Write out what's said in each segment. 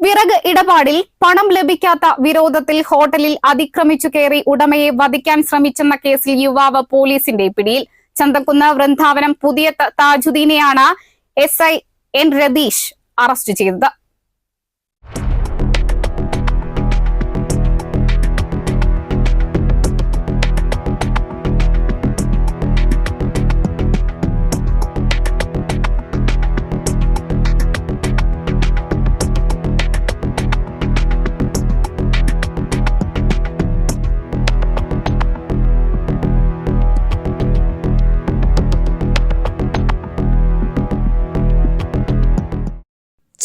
വിറക് ഇടപാടിൽ പണം ലഭിക്കാത്ത വിരോധത്തിൽ ഹോട്ടലിൽ അതിക്രമിച്ചു കയറി ഉടമയെ വധിക്കാൻ ശ്രമിച്ചെന്ന കേസിൽ യുവാവ് പോലീസിന്റെ പിടിയിൽ. ചന്തക്കുന്ന് വൃന്ദാവനം പുതിയ താജുദ്ദീനെയാണ് S I N Ratheesh arrest ചെയ്തത്.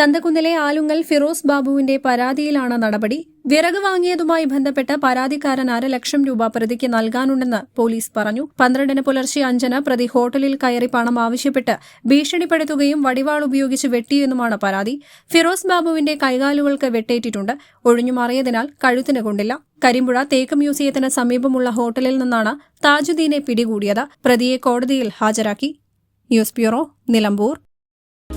ചന്തക്കുന്നിലെ ആലുങ്ങൽ ഫിറോസ് ബാബുവിന്റെ പരാതിയിലാണ് നടപടി. വിറക് വാങ്ങിയതുമായി ബന്ധപ്പെട്ട് പരാതിക്കാരൻ ലക്ഷം രൂപ പ്രതിക്ക് നൽകാനുണ്ടെന്ന് പോലീസ് പറഞ്ഞു. പന്ത്രണ്ടിന് പുലർച്ചെ അഞ്ചിന് പ്രതി ഹോട്ടലിൽ കയറി പണം ആവശ്യപ്പെട്ട് ഭീഷണിപ്പെടുത്തുകയും വടിവാൾ ഉപയോഗിച്ച് വെട്ടിയെന്നുമാണ് പരാതി. ഫിറോസ് ബാബുവിന്റെ കൈകാലുകൾക്ക് വെട്ടേറ്റിട്ടുണ്ട്. ഒഴിഞ്ഞുമാറിയതിനാൽ കഴുത്തിന് കൊണ്ടില്ല. കരിമ്പുഴ തേക്ക് മ്യൂസിയത്തിന് സമീപമുള്ള ഹോട്ടലിൽ നിന്നാണ് താജുദ്ദീനെ പിടികൂടിയത്. പ്രതിയെ കോടതിയിൽ ഹാജരാക്കി. News bureau Nilambur.